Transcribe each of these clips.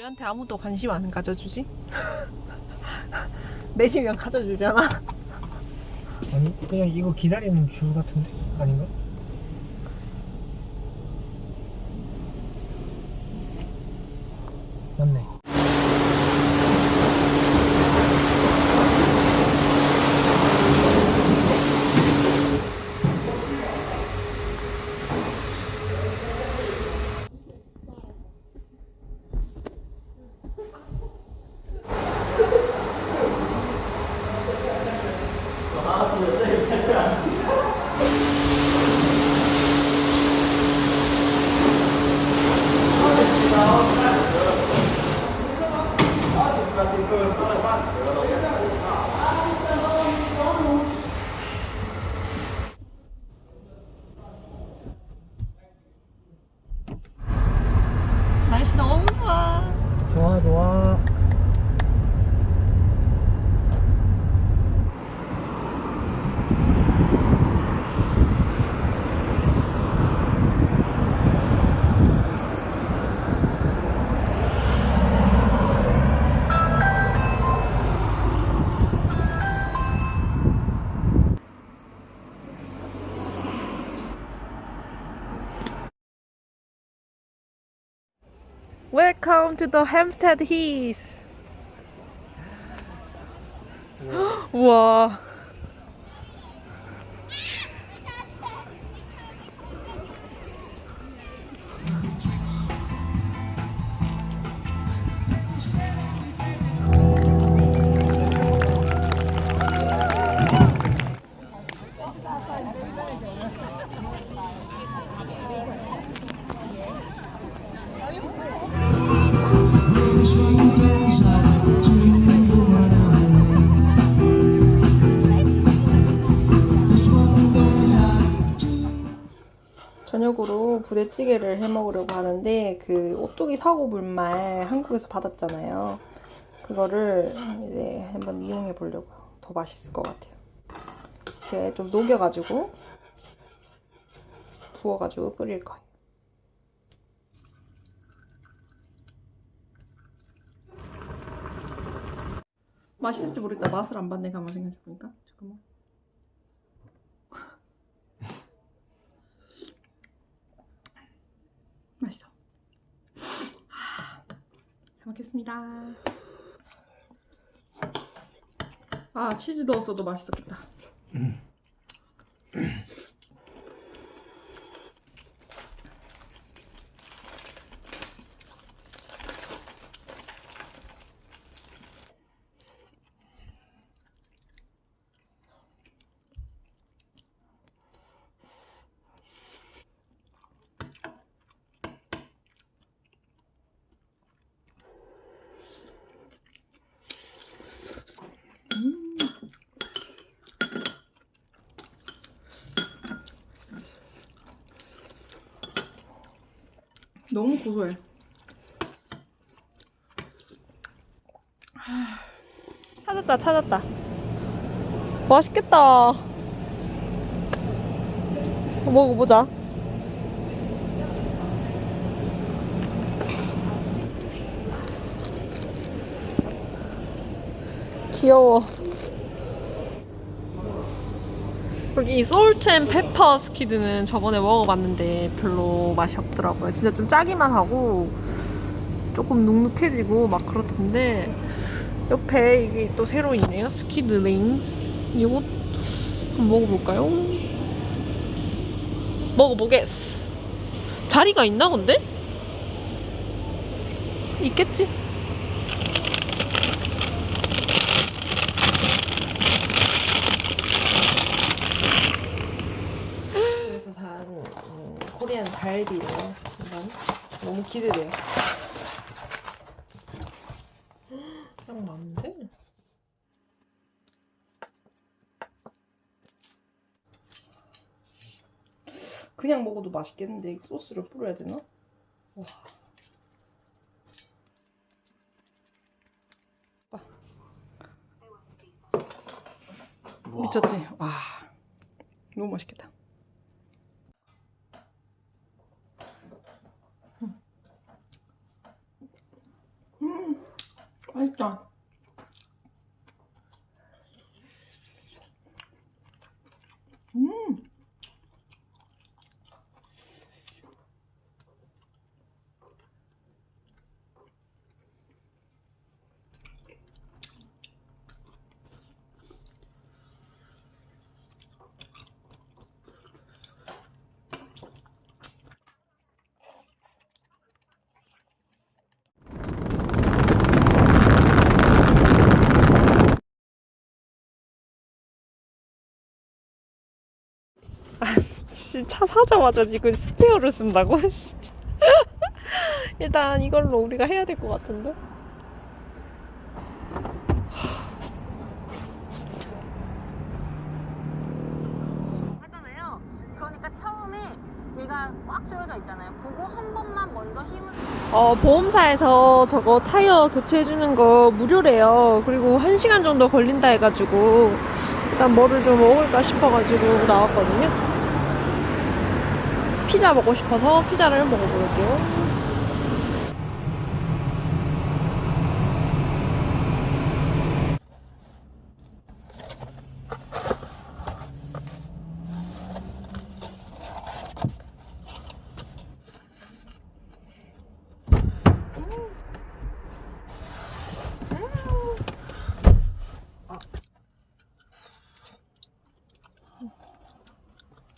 우리한테 아무도 관심 안 가져주지? 내시면 가져주려나? 아니 그냥 이거 기다리는 줄 같은데 아닌가? 맞네. 啊，这个刚才发你那个。Welcome to the Hampstead Heath. 우와. 저녁으로 부대찌개를 해 먹으려고 하는데 그 오뚜기 사고 불말 한국에서 받았잖아요. 그거를 이제 한번 이용해 보려고요. 더 맛있을 것 같아요. 이렇게 좀 녹여가지고 부어가지고 끓일 거예요. 맛있을지 모르겠다. 맛을 안 봤네. 가만 생각해보니까. 잠깐만. 맛있어. 잘 먹겠습니다. 아 치즈 넣었어도 맛있었겠다. 너무 고소해. 하, 찾았다, 찾았다. 맛있겠다. 먹어보자. 귀여워. 여기 이 솔트 앤 페 퍼 스키드는 저번에 먹어봤는데 별로 맛이 없더라고요. 진짜 좀 짜기만 하고 조금 눅눅해지고 막 그렇던데 옆에 이게 또 새로 있네요. 스키드 링스. 이거 한번 먹어볼까요? 먹어보겠어. 자리가 있나 근데? 있겠지? 그래서 산 음, 갈비를 한번 너무 기대돼요. 양 많은데? 그냥 먹어도 맛있겠는데 이 소스를 뿌려야 되나? 와. 와. 미쳤지? 와. 너무 맛있겠다. Mm. 음. 씨, 차 사자마자 지금 스페어를 쓴다고? 씨. 일단 이걸로 우리가 해야 될 것 같은데? 하잖아요. 그러니까 처음에 얘가 꽉 조여져 있잖아요. 그거 한 번만 먼저 힘을 어, 보험사에서 저거 타이어 교체해주는 거 무료래요. 그리고 1시간 정도 걸린다 해가지고, 일단 뭐를 좀 먹을까 싶어가지고 나왔거든요. 피자 먹고 싶어서 피자를 먹어볼게요.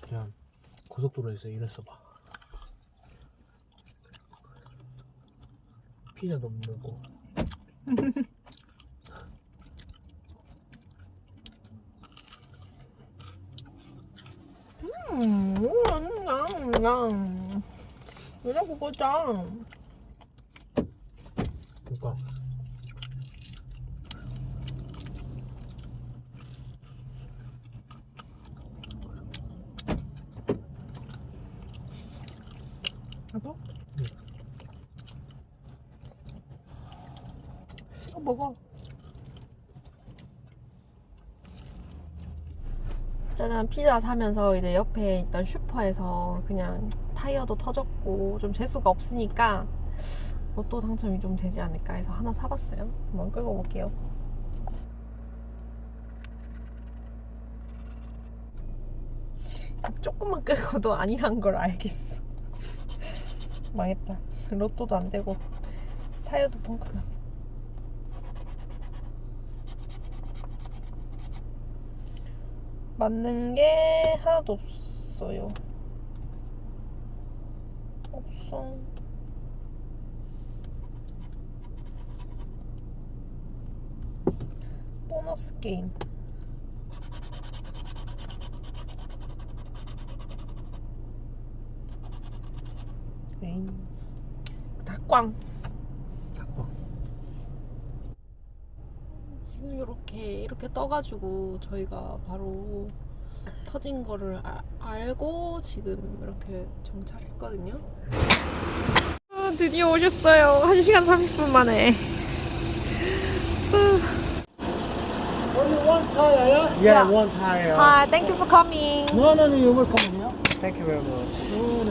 그냥 고속도로에서 이랬어 봐. 피자도 먹고. 음, 왜 자꾸 꽂아? 그러니까 나도? 응. 찍어 먹어. 짜잔 피자 사면서 이제 옆에 있던 슈퍼에서 그냥 타이어도 터졌고 좀 재수가 없으니까 로또 당첨이 좀 되지 않을까 해서 하나 사봤어요. 한번 끌고 볼게요. 조금만 끌고도 아니란 걸 알겠어. 망했다. 로또도 안 되고 타이어도 펑크나. 맞는 게 하나도 없어요. 없어. 보너스 게임. 에이. 닭광. 닭방. 지금 이렇게 이렇게 떠가지고 저희가 바로 터진 거를 아- 알고 지금 이렇게 정찰했거든요. 아, 드디어 오셨어요. 1시간 30분 만에. Only one tire, yeah? Yeah, one tire. Hi, thank you for coming. No, no, no, you're welcome here. Thank you very much. Oh,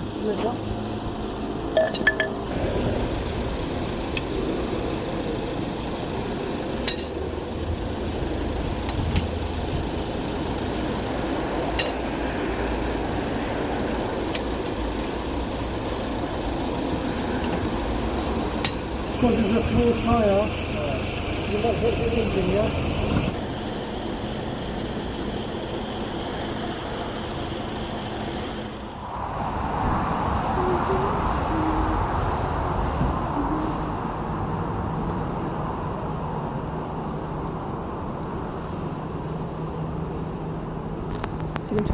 got the big engine, yeah? 지금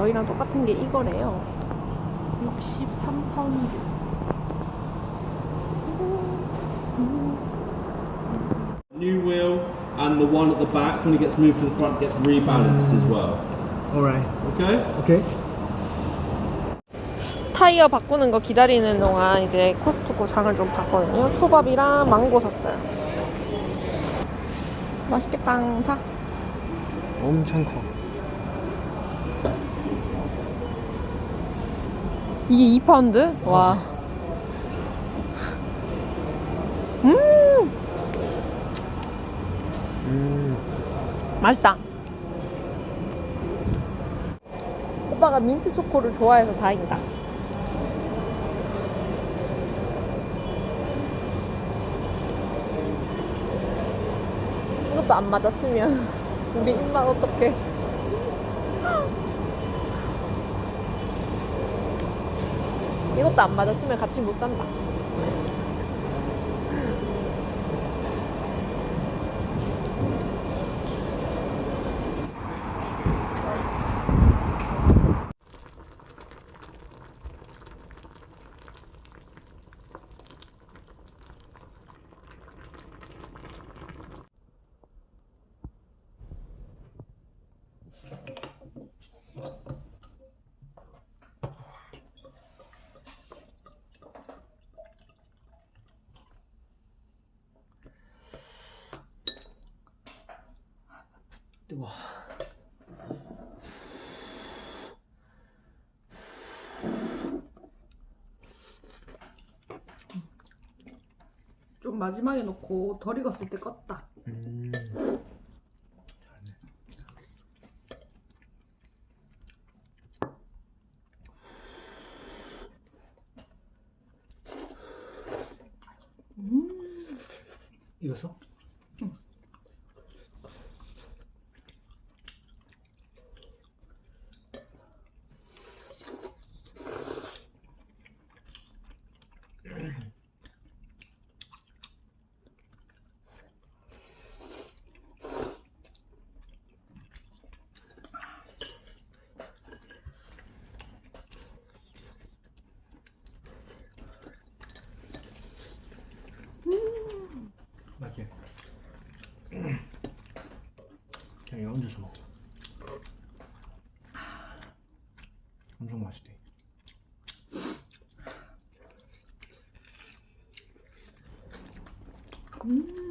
저희랑 똑같은 게 이거래요. 63파운드. new wheel and the one at the back when it gets moved to the front gets rebalanced as well. Alright. Okay? Okay. 타이어 바꾸는 거 기다리는 동안 이제 코스트코 장을 좀 봤거든요. 초밥이랑 망고 샀어요. 맛있겠다. 자. 엄청 커. 이게 2파운드? 와. 음! 맛있다. 오빠가 민트 초코를 좋아해서 다행이다. 이것도 안 맞았으면 우리 입맛 어떡해. 이것도 안 맞았으면 같이 못 산다. 뜨거. 좀 마지막에 넣고 덜 익었을 때 껐다. 음. 익었어? 얹어서 먹어. 엄청 맛있대. 음.